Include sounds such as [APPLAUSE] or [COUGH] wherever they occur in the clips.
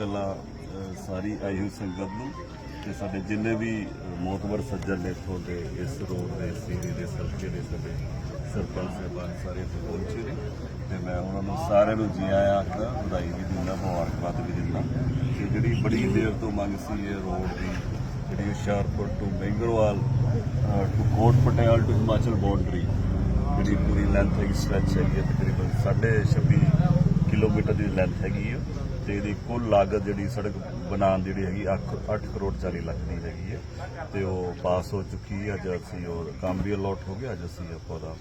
ਪਹਿਲਾਂ ਸਾਰੀ ਆਈ ਹੋਈ ਸੰਗਤ ਨੂੰ ਤੇ ਸਾਡੇ ਜਿੰਨੇ ਵੀ ਮੋਤਬਰ ਸੱਜਣ ਨੇ ਇੱਥੋਂ ਦੇ, ਇਸ ਰੋਡ ਦੇ, ਸੀਰੀ ਦੇ ਸਲਕੇ ਦੇ, ਸਾਡੇ ਸਰਪੰਚ ਸਾਹਿਬਾਨ ਸਾਰੇ ਇੱਥੇ ਪਹੁੰਚੇ ਨੇ ਤੇ ਮੈਂ ਉਹਨਾਂ ਨੂੰ ਸਾਰਿਆਂ ਨੂੰ ਜੀ ਆਇਆਂ ਆਖਦਾ, ਵਧਾਈ ਵੀ ਦਿੰਦਾ, ਮੁਬਾਰਕਬਾਦ ਵੀ ਦਿੰਦਾ। ਤੇ ਜਿਹੜੀ ਬੜੀ ਦੇਰ ਤੋਂ ਮੰਗ ਸੀ ਇਹ ਰੋਡ ਦੀ, ਜਿਹੜੀ Hoshiarpur to Bangarwal to Kot Patial to Himachal boundary ਜਿਹੜੀ ਪੂਰੀ ਲੈਂਥ ਹੈਗੀ ਸਟ੍ਰੈਚ ਹੈਗੀ ਹੈ ਤਕਰੀਬਨ 26 ਕਿਲੋਮੀਟਰ ਦੀ ਲੈਂਥ ਹੈਗੀ ਹੈ। ਤੇ ਇਹਦੀ ਕੁੱਲ ਲਾਗਤ ਜਿਹੜੀ ਸੜਕ ਬਣਾਉਣ ਦੀ ਜਿਹੜੀ ਹੈਗੀ 8 ਕਰੋੜ 40 ਲੱਖ ਦੀ ਹੈਗੀ ਹੈ। ਤੇ ਉਹ ਪਾਸ ਹੋ ਚੁੱਕੀ ਹੈ। ਅੱਜ ਅਸੀਂ ਉਹ ਕੰਮ ਵੀ ਅਲੋਟ ਹੋ ਗਿਆ। ਅੱਜ ਅਸੀਂ ਆਪਾਂ ਉਹਦਾ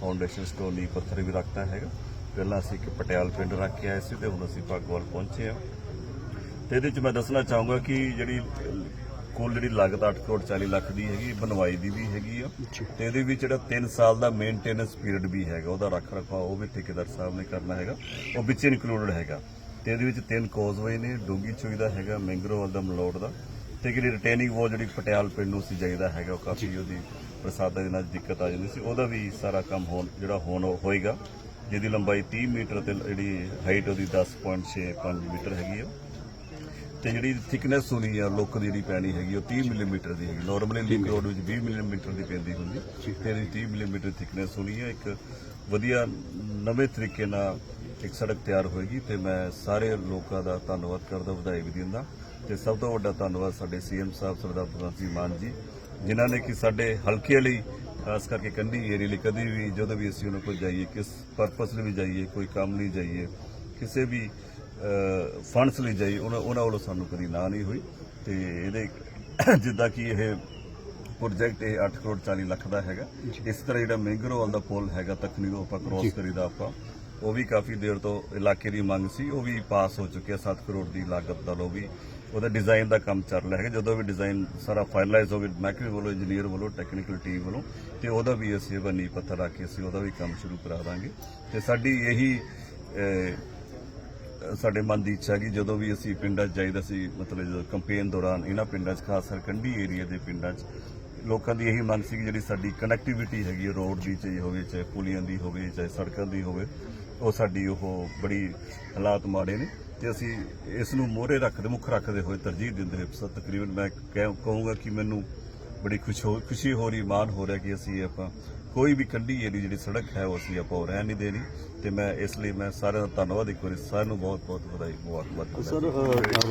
ਫਾਊਂਡੇਸ਼ਨ ਸਟੋਨ ਨੀ ਪੱਥਰ ਵੀ ਰੱਖਤਾ ਹੈਗਾ। ਪਹਿਲਾਂ ਅਸੀਂ ਇੱਕ ਪਟਿਆਲ ਪਿੰਡ ਰੱਖ ਕੇ ਆਏ ਸੀ ਤੇ ਹੁਣ ਅਸੀਂ ਭਾਗਵਾਲ ਪਹੁੰਚੇ ਹਾਂ। ਤੇ ਇਹਦੇ ਚ ਮੈਂ ਦੱਸਣਾ ਚਾਹੂੰਗਾ ਕਿ ਜਿਹੜੀ ਕੁੱਲ ਜਿਹੜੀ ਲਾਗਤ 8 ਕਰੋੜ 40 ਲੱਖ ਦੀ ਹੈਗੀ ਬਣਵਾਈ ਦੀ ਵੀ ਹੈਗੀ ਆ। ਤੇ ਇਹਦੇ ਵਿੱਚ ਜਿਹੜਾ 3 ਸਾਲ ਦਾ ਮੇਨਟੇਨੈਂਸ ਪੀਰੀਅਡ ਵੀ ਹੈਗਾ ਉਹਦਾ ਰੱਖ ਰਖਾਅ ਉਹ ਵੀ ਠੇਕੇਦਾਰ ਸਾਹਿਬ ਨੇ ਕਰਨਾ ਹੈਗਾ। ਉਹ ਵਿੱਚ ਇਨਕਲੂਡਡ ਹੈਗਾ। ਤੇ ਇਹਦੇ ਵਿੱਚ ਤਿੰਨ ਕੋਜ਼ਵੇ ਨੇ ਡੋਗੀ ਚੋਈ ਦਾ ਹੈਗਾ ਮੈਂਗਰੋਵਲ ਦਾ ਮਲੋੜ ਦਾ। ਤੇ ਜਿਹੜੀ ਰਿਟੇਨਿੰਗ ਵਾਲ ਜਿਹੜੀ ਪਟਿਆਲ ਪਿੰਡ ਨੂੰ ਸੀ ਜਾਈਦਾ ਹੈਗਾ ਉਹ ਕਾਫੀ ਉਹਦੀ ਪ੍ਰਸਾਦਾ ਦੇ ਨਾਲ ਦਿੱਕਤ ਆ ਜਾਂਦੀ ਸੀ। ਉਹਦਾ ਵੀ ਸਾਰਾ ਕੰਮ ਹੋਣ ਜਿਹੜਾ ਹੋਣ ਹੋਏਗਾ ਜਿਹਦੀ ਲੰਬਾਈ 30 ਮੀਟਰ ਤੇ ਜਿਹੜੀ ਹਾਈਟ ਉਹਦੀ 10.65 ਮੀਟਰ ਹੈਗੀ ਆ। ਤੇ ਜਿਹੜੀ ਥਿਕਨੈਸ ਹੋਣੀ ਆ ਲੋਕ ਦੀ ਜਿਹੜੀ ਪੈਣੀ ਹੈਗੀ ਉਹ 30 ਮਿਲੀਮੀਟਰ ਦੀ ਹੈਗੀ। ਨਾਰਮਲੀ ਲਿੰਕ ਰੋਡ ਵਿੱਚ 20 ਮਿਲੀਮੀਟਰ ਦੀ ਪੈਂਦੀ ਹੁੰਦੀ। ਤੇ ਇਹਦੀ 30 ਮਿਲੀਮੀਟਰ ਥਿਕਨੈਸ ਹੋਣੀ ਹੈ ਇੱਕ ਵਧੀਆ ਨਵੇਂ ਤਰੀਕੇ ਨਾਲ ਇੱਕ ਸੜਕ ਤਿਆਰ ਹੋਏਗੀ ਤੇ ਮੈਂ ਸਾਰੇ ਲੋਕਾਂ ਦਾ ਧੰਨਵਾਦ ਕਰਦਾ ਵਧਾਈ ਵੀ ਦਿੰਦਾ। ਤੇ ਸਭ ਤੋਂ ਵੱਡਾ ਧੰਨਵਾਦ ਸਾਡੇ ਸੀਐਮ ਸਾਹਿਬ ਸਰਦਾਰ ਭਗਵੰਤ ਸਿੰਘ ਮਾਨ ਜੀ ਜਿਨ੍ਹਾਂ ਨੇ ਕਿ ਸਾਡੇ ਹਲਕੇ ਲਈ ਖਾਸ ਕਰਕੇ ਕੰਢੀ ਏਰੀਆ ਲਈ ਕਦੀ ਵੀ ਜਦੋਂ ਵੀ ਅਸੀਂ ਉਹਨਾਂ ਕੋਲ ਜਾਈਏ ਕਿਸ ਪਰਪਸ ਲਈ ਵੀ ਜਾਈਏ ਕੋਈ ਕੰਮ ਲਈ ਜਾਈਏ ਕਿਸੇ ਵੀ ਫੰਡਸ ਲਈ ਜਾਈ ਉਹਨਾਂ ਉਹਨਾਂ ਵੱਲੋਂ ਸਾਨੂੰ ਕਦੀ ਨਾ ਨਹੀਂ ਹੋਈ। ਤੇ ਇਹਦੇ [COUGHS] ਜਿੱਦਾਂ ਕਿ ਇਹ ਪ੍ਰੋਜੈਕਟ ਇਹ 8 ਕਰੋੜ 40 ਲੱਖ ਦਾ ਹੈਗਾ। ਇਸ ਤਰ੍ਹਾਂ ਜਿਹੜਾ ਮੈਂਗਰੋਵਾਲ ਦਾ ਪੁਲ ਹੈਗਾ ਤਕਨੀ ਤੋਂ ਆਪਾਂ ਕ੍ਰੋਸ ਕਰੀਦਾ ਆਪਾਂ। ਉਹ ਵੀ ਕਾਫੀ ਦੇਰ ਤੋਂ ਇਲਾਕੇ ਦੀ ਮੰਗ ਸੀ, ਉਹ ਵੀ ਪਾਸ ਹੋ ਚੁੱਕਿਆ 7 ਕਰੋੜ ਦੀ ਲਾਗਤ ਦਾ ਲੋ ਵੀ। ਉਹਦਾ ਡਿਜ਼ਾਈਨ ਦਾ ਕੰਮ ਚੱਲ ਰਿਹਾ ਹੈ, ਜਦੋਂ ਵੀ ਡਿਜ਼ਾਈਨ ਸਾਰਾ ਫਾਈਨਲਾਈਜ਼ ਹੋਵੇ ਮਹਿਕਮੇ ਵੱਲੋਂ ਇੰਜੀਨੀਅਰ ਵੱਲੋਂ ਟੈਕਨੀਕਲ ਟੀਮ ਵੱਲੋਂ ਤੇ ਉਹਦਾ ਵੀ ਅਸੀਂ ਉਹਦਾ ਨੀਂਹ ਪੱਥਰ ਰੱਖ ਕੇ ਅਸੀਂ ਉਹਦਾ ਵੀ ਕੰਮ ਸ਼ੁਰੂ ਕਰਾ ਦਾਂਗੇ। ਤੇ ਸਾਡੀ ਇਹੀ ਸਾਡੇ ਮਨ ਦੀ ਇੱਛਾ ਕਿ ਜਦੋਂ ਵੀ ਅਸੀਂ ਪਿੰਡਾਂ 'ਚ ਜਾਈਦਾ ਸੀ, ਮਤਲਬ ਜਦੋਂ ਕੰਪੇਨ ਦੌਰਾਨ ਇਹਨਾਂ ਪਿੰਡਾਂ 'ਚ, ਖਾਸ ਕਰ ਕੰਢੀ ਏਰੀਆ ਦੇ ਪਿੰਡਾਂ 'ਚ, ਲੋਕਾਂ ਦੀ ਇਹੀ ਮੰਗ ਸੀ ਕਿ ਜਿਹੜੀ ਸਾਡੀ ਕਨੈਕਟੀਵਿਟੀ ਹੈਗੀ ਰੋਡ ਦੀ ਚਾਹੀ ਹੋਵੇ, ਚਾਹੇ ਪੁਲੀਆਂ ਦੀ ਹੋਵੇ, ਚਾਹੇ ਸੜਕਾਂ ਦੀ ਹੋਵੇ ਉਹ ਸਾਡੀ ਉਹ ਬੜੀ ਹਾਲਾਤ ਮਾੜੇ ਨੇ ਤੇ ਅਸੀਂ ਇਸ ਨੂੰ ਮੋਹਰੇ ਰੱਖਦੇ, ਮੁੱਖ ਰੱਖਦੇ ਹੋਏ ਤਰਜੀਹ ਦਿੰਦੇ ਹੋਏ ਸੋ ਤਕਰੀਬਨ ਮੈਂ ਕਹਿ- ਕਹੂੰਗਾ ਕਿ ਮੈਨੂੰ ਬੜੀ ਖੁਸ਼ ਹੋ, ਖੁਸ਼ੀ ਹੋ ਰਹੀ, ਮਾਣ ਹੋ ਰਿਹਾ ਕਿ ਅਸੀਂ ਆਪਾਂ ਕੋਈ ਵੀ ਕੰਢੀ ਏਰੀ ਜਿਹੜੀ ਸੜਕ ਹੈ, ਉਹ ਅਸੀਂ ਆਪਾਂ ਰਹਿਣ ਨਹੀਂ ਦੇਣੀ ਤੇ ਮੈਂ ਇਸ ਲਈ ਮੈਂ ਸਾਰਿਆਂ ਦਾ ਧੰਨਵਾਦ ਇੱਕ ਵਾਰੀ ਸਾਰਿਆਂ ਨੂੰ ਬਹੁਤ ਬਹੁਤ ਵਧਾਈ, ਮੁਬਾਰਕਬਾਦ। ਸਰ